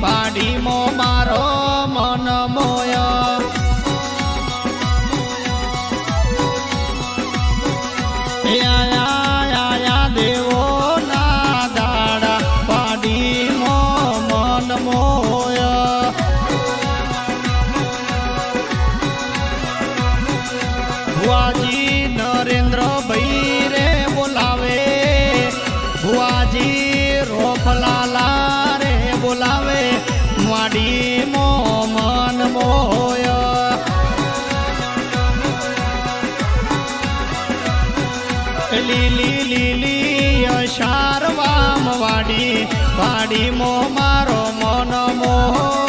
પાડીમો મારો મન મોય. દાડા પાડીમો મન મોય. વાજી નરેન્દ્ર ભાઈ વાડી મો મન મોય. લીલી લીલી અશાર વામ વાડી વાડી મો મારો મન મોય.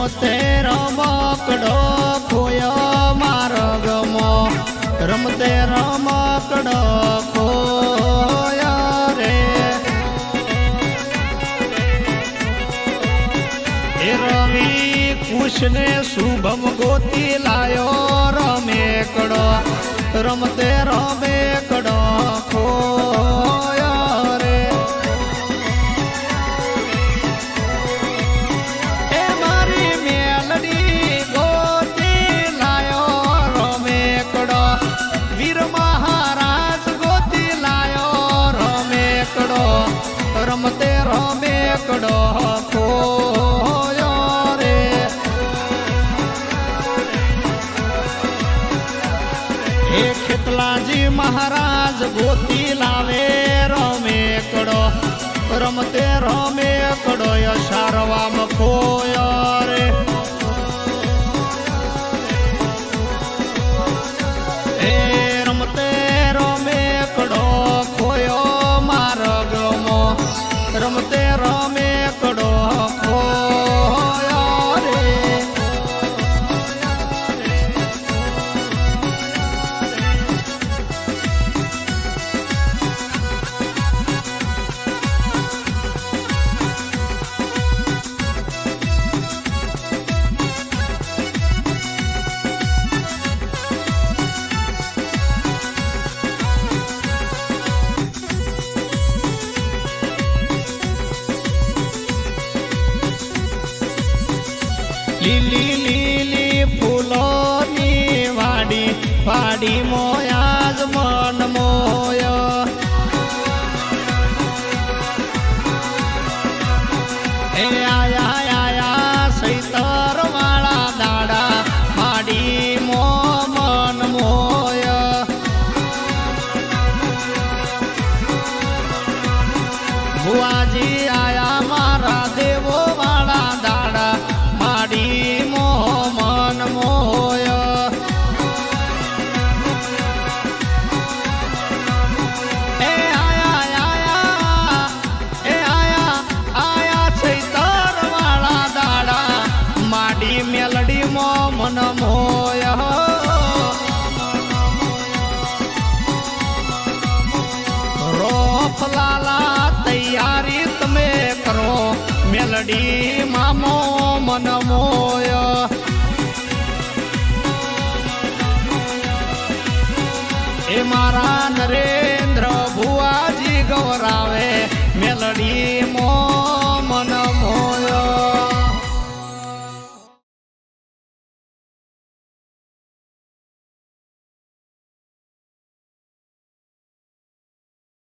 રમતે રમકડો ખોયો માર્ગમો રમતે રમકડો ખોયો રે. એ રવિ કુશને શુભમ ગોતી લાયો રમેકડો. રમતે રમેકડો ખેતલાજી મહારાજ ગોતી લાવે રમેકડો રમતે રમેકડો યશારવામાં ખોયો રે. લીલી લીલી ફૂલોની વાડી વાડી મોયાજ મન મોય. એ આયા આયા સૈતર વાળા દાડા, વાડી મો મન ભુવાજી આયા મન મોય રોફલાલા તૈયારી તમે કરો. મેલડી મામો મન મોય એ મારા નરેન્દ્ર ભુવાજી ગૌરાવે મેલડી